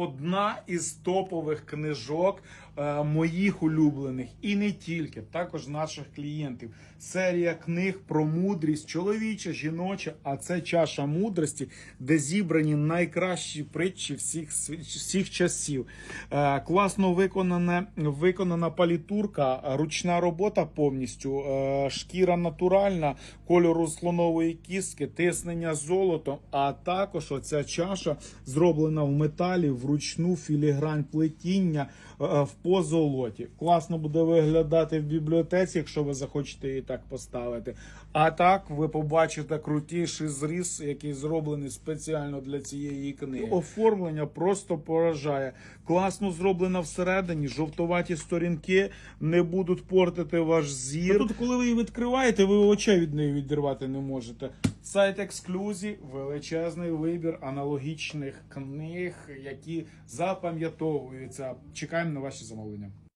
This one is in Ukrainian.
одна із топових книжок е, моїх улюблених і не тільки, також наших клієнтів. Серія книг про мудрість, чоловіча, жіноча, а це чаша мудрості, де зібрані найкращі притчі всіх, всіх часів. Е, класно виконана, виконана палітурка, ручна робота повністю, е, шкіра натуральна, кольору слонової кістки, тиснення золотом, а також оця чаша зроблена в металі, вручну філігрань плетіння е, в позолоті. Класно буде виглядати в бібліотеці, якщо ви захочете її так поставити. А так ви побачите крутіший зріз, який зроблений спеціально для цієї книги. Оформлення просто поражає. Класно зроблено всередині, жовтуваті сторінки не будуть портити ваш зір. Тут, коли ви її відкриваєте, ви очей від неї відірвати не можете. Сайт ексклюзі, величезний вибір аналогічних книг, які запам'ятовуються. Чекаємо на ваші замовлення.